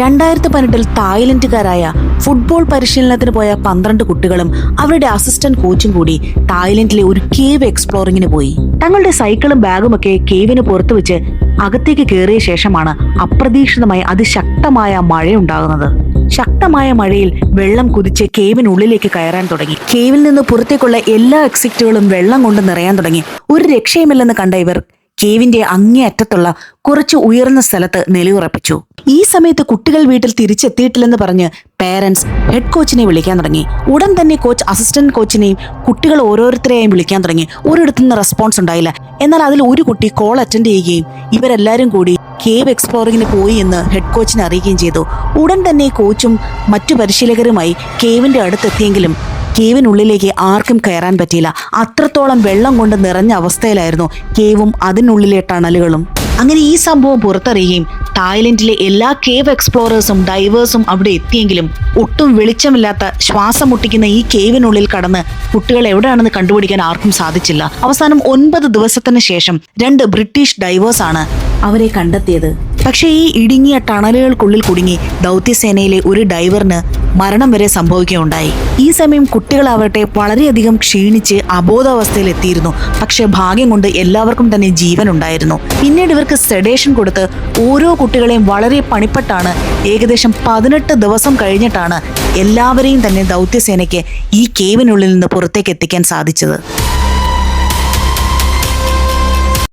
രണ്ടായിരത്തി പതിനെട്ടിൽ തായ്ലൻഡുകാരായ ഫുട്ബോൾ പരിശീലനത്തിന് പോയ പന്ത്രണ്ട് കുട്ടികളും അവരുടെ അസിസ്റ്റന്റ് കോച്ചും കൂടി തായ്ലൻഡിലെ ഒരു കേവ് എക്സ്പ്ലോറിങ്ങിന് പോയി. തങ്ങളുടെ സൈക്കിളും ബാഗുമൊക്കെ കേവിന് പുറത്തു വെച്ച് അകത്തേക്ക് കയറിയ ശേഷമാണ് അപ്രതീക്ഷിതമായി അതിശക്തമായ മഴയുണ്ടാകുന്നത്. ശക്തമായ മഴയിൽ വെള്ളം കുതിച്ച് കേവിനുള്ളിലേക്ക് കയറാൻ തുടങ്ങി. കേവിൽ നിന്ന് പുറത്തേക്കുള്ള എല്ലാ എക്സിറ്റുകളും വെള്ളം കൊണ്ട് നിറയാൻ തുടങ്ങി. ഒരു രക്ഷയുമില്ലെന്ന് കണ്ട ഇവർ കേവിന്റെ അങ്ങേ അറ്റത്തുള്ള കുറച്ച് ഉയർന്ന സ്ഥലത്ത് നിലയുറപ്പിച്ചു. ഈ സമയത്ത് കുട്ടികൾ വീട്ടിൽ തിരിച്ചെത്തിയിട്ടില്ലെന്ന് പറഞ്ഞ് പേരൻസ് ഹെഡ് കോച്ചിനെ വിളിക്കാൻ തുടങ്ങി. ഉടൻ തന്നെ കോച്ച് അസിസ്റ്റന്റ് കോച്ചിനെയും കുട്ടികൾ ഓരോരുത്തരെയും വിളിക്കാൻ തുടങ്ങി. ഒരിടത്തു നിന്ന് റെസ്പോൺസ് ഉണ്ടായില്ല. എന്നാൽ അതിൽ ഒരു കുട്ടി കോൾ അറ്റൻഡ് ചെയ്യുകയും ഇവരെല്ലാവരും കൂടി കേവ് എക്സ്പ്ലോറിങ്ങിന് പോയി എന്ന് ഹെഡ് കോച്ചിനെ അറിയിക്കുകയും ചെയ്തു. ഉടൻ തന്നെ കോച്ചും മറ്റു പരിശീലകരുമായി കേവിന്റെ അടുത്തെത്തിയെങ്കിലും കേവിനുള്ളിലേക്ക് ആർക്കും കയറാൻ പറ്റിയില്ല. അത്രത്തോളം വെള്ളം കൊണ്ട് നിറഞ്ഞ അവസ്ഥയിലായിരുന്നു കേവും അതിനുള്ളിലെ ടണലുകളും. അങ്ങനെ ഈ സംഭവം പുറത്തറിയുകയും തായ്ലൻഡിലെ എല്ലാ കേവ് എക്സ്പ്ലോറേഴ്സും ഡൈവേഴ്സും അവിടെ എത്തിയെങ്കിലും ഒട്ടും വെളിച്ചമില്ലാത്ത ശ്വാസം മുട്ടിക്കുന്ന ഈ കേവിനുള്ളിൽ കടന്ന് കുട്ടികൾ എവിടെയാണെന്ന് കണ്ടുപിടിക്കാൻ ആർക്കും സാധിച്ചില്ല. അവസാനം ഒൻപത് ദിവസത്തിന് ശേഷം രണ്ട് ബ്രിട്ടീഷ് ഡൈവേഴ്സാണ് അവരെ കണ്ടെത്തിയത്. പക്ഷേ ഈ ഇടുങ്ങിയ ടണലുകൾക്കുള്ളിൽ കുടുങ്ങി ദൗത്യസേനയിലെ ഒരു ഡൈവറിന് മരണം വരെ സംഭവിക്കുകയുണ്ടായി. ഈ സമയം കുട്ടികളാവട്ടെ വളരെയധികം ക്ഷീണിച്ച് അബോധാവസ്ഥയിൽ എത്തിയിരുന്നു പക്ഷെ ഭാഗ്യം കൊണ്ട് എല്ലാവർക്കും തന്നെ ജീവൻ ഉണ്ടായിരുന്നു പിന്നീട് ഇവർക്ക് സെഡേഷൻ കൊടുത്ത് ഓരോ കുട്ടികളെയും വളരെ പണിപ്പെട്ടാണ്. ഏകദേശം പതിനെട്ട് ദിവസം കഴിഞ്ഞിട്ടാണ് എല്ലാവരെയും തന്നെ ദൗത്യസേനയ്ക്ക് ഈ കേവിനുള്ളിൽ നിന്ന് പുറത്തേക്ക് എത്തിക്കാൻ സാധിച്ചത്.